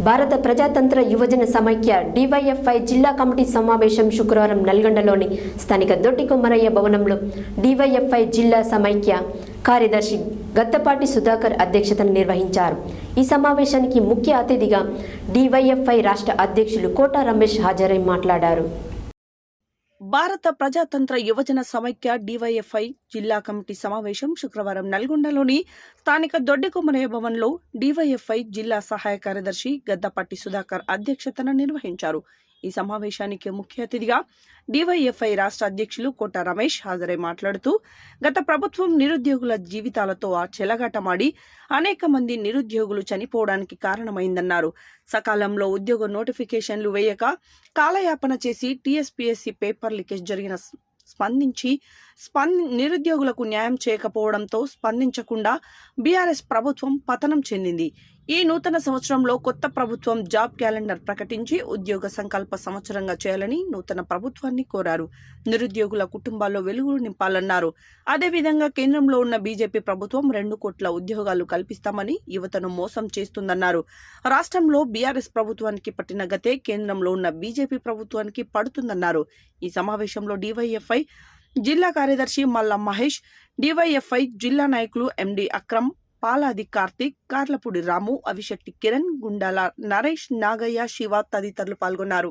భారత ప్రజాతంత్ర యువజన సమైక్య డివైఎఫ్ఐ జిల్లా కమిటీ సమావేశం శుక్రవారం నల్గొండలోని స్థానిక దొడ్డి కొమ్మరయ్య భవనంలో డివైఎఫ్ఐ జిల్లా సమైక్య కార్యదర్శి గత్తపాటి సుధాకర్ అధ్యక్షతన నిర్వహించారు. ఈ సమావేశానికి ముఖ్య అతిథిగా డివైఎఫ్ఐ రాష్ట్ర అధ్యక్షులు కోటా రమేష్ హాజరై మాట్లాడారు. భారత ప్రజాతంత్ర యువజన సమైక్య డివైఎఫ్ఐ జిల్లా కమిటీ సమావేశం శుక్రవారం నల్గొండలోని స్థానిక దొడ్డికొమ్మరయ్య భవన్లో డివైఎఫ్ఐ జిల్లా సహాయ కార్యదర్శి గద్దపట్టి సుధాకర్ అధ్యక్షతన నిర్వహించారు. ఈ సమావేశానికి ముఖ్య అతిథిగా డివైఎఫ్ఐ రాష్ట్ర అధ్యక్షులు కోట రమేష్ హాజరై మాట్లాడుతూ గత ప్రభుత్వం నిరుద్యోగుల జీవితాలతో ఆ చెలగాటమాడి అనేక మంది నిరుద్యోగులు చనిపోవడానికి కారణమైందన్నారు. సకాలంలో ఉద్యోగ నోటిఫికేషన్లు వేయక కాలయాపన చేసి టీఎస్పీఎస్సీ పేపర్ లీకేజ్ జరిగిన స్పందించి స్పంది నిరుద్యోగులకు న్యాయం చేయకపోవడంతో స్పందించకుండా బీఆర్ఎస్ ప్రభుత్వం పతనం చెందింది. ఈ నూతన సంవత్సరంలో కొత్త ప్రభుత్వం జాబ్ క్యాలెండర్ ప్రకటించి ఉద్యోగ సంకల్ప సంవత్సరంగా చేయాలని నూతన ప్రభుత్వాన్ని కోరారు. నిరుద్యోగుల కుటుంబాల్లో వెలుగులు నింపాలన్నారు. అదేవిధంగా కేంద్రంలో ఉన్న బీజేపీ ప్రభుత్వం రెండు కోట్ల ఉద్యోగాలు కల్పిస్తామని యువతను మోసం చేస్తుందన్నారు. రాష్ట్రంలో బీఆర్ఎస్ ప్రభుత్వానికి పట్టిన గతే కేంద్రంలో ఉన్న బీజేపీ ప్రభుత్వానికి పడుతుందన్నారు. ఈ సమావేశంలో డివైఎఫ్ఐ జిల్లా కార్యదర్శి మల్ల మహేష్ డివైఎఫ్ఐ జిల్లా నాయకులు ఎండి అక్రమ్ పాలాది కార్తీక్ కార్లపూడి రాము అవిశెట్టి కిరణ్ గుండాల నరేష్ నాగయ్య శివ తదితరులు పాల్గొన్నారు.